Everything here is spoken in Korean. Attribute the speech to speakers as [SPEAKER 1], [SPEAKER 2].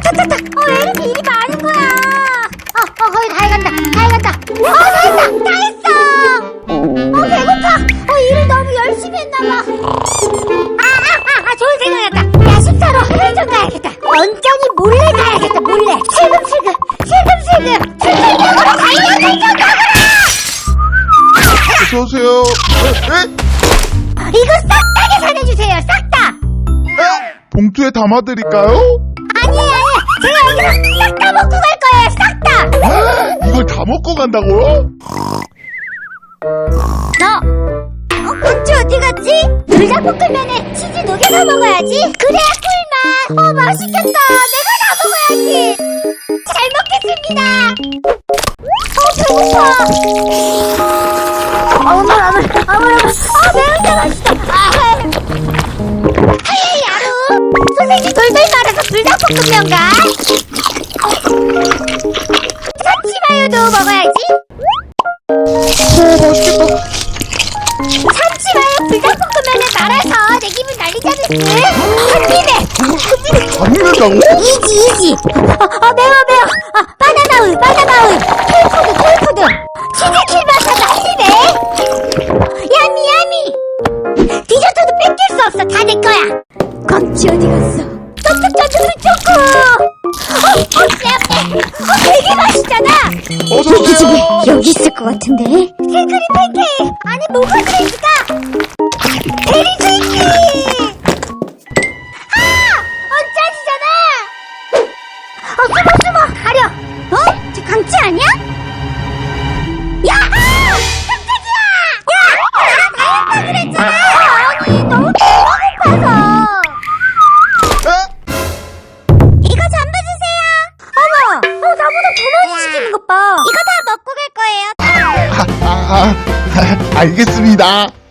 [SPEAKER 1] 탁탁탁탁! 어, 왜 이렇게 일이 많은 거야? 어, 어, 거의 다 해간다. 다 해간다. 어, 다 했다! 다 했어! 어, 배고파. 어, 일을 너무 열심히 했나봐. 아, 아, 아, 아, 좋은 생각이었다. 야 식 사러 편의점 가야겠다. 언짢이 몰래 가야겠다, 몰래. 슬금슬금, 슬금슬금. 실금력으로 달려, 실금력으로!
[SPEAKER 2] 어서오세요. 에?
[SPEAKER 1] 이거 싹 다게 사내주세요, 싹 다! 에?
[SPEAKER 2] 봉투에 담아드릴까요?
[SPEAKER 1] 아니, 아니, 제가 여기서 싹 다 먹고 갈 거예요, 싹 다.
[SPEAKER 2] 아, 이걸 다 먹고 간다고요?
[SPEAKER 1] 너, 어, 강치 어디 갔지? 불닭볶음면에 치즈 녹여서 먹어야지. 그래야 꿀맛. 어, 맛있겠다. 내가 다 먹어야지. 잘 먹겠습니다. 어, 배고파. 어머, 어머, 어머, 어머. 아, 매운데 맛있다. 소세지 돌돌 말아서 불닭볶음면가? 참치마요도 먹어야지. 오,
[SPEAKER 2] 맛있겠다.
[SPEAKER 1] 참치마요 불닭볶음면을 말아서 내 기분 날리자는데 한 입에.
[SPEAKER 2] 안 된다고? 이지
[SPEAKER 1] 이지. 아, 아 매워 매워. 아 바나나 우유 바나나 우유. 톨푸드 톨푸드. 치즈 킬바사도 한 입에. 야미 야미 디저트도 뺏길 수 없어. 다 내 거야. 깜치 어디 갔어 쫀쫀 초코 어 어때 어때 어 되게 맛있잖아
[SPEAKER 2] 어서 오세요.
[SPEAKER 1] 여기 있을 것 같은데 생크림 팬케이크 안에 뭐가 들어있을까 베리 쉐이크 아! 언짜리잖아 어 숨어 숨어 가려 어? 저 강치 아니야? 야! 것봐 이거 다 먹고 갈 거예요
[SPEAKER 2] 아, 아, 아, 알겠습니다.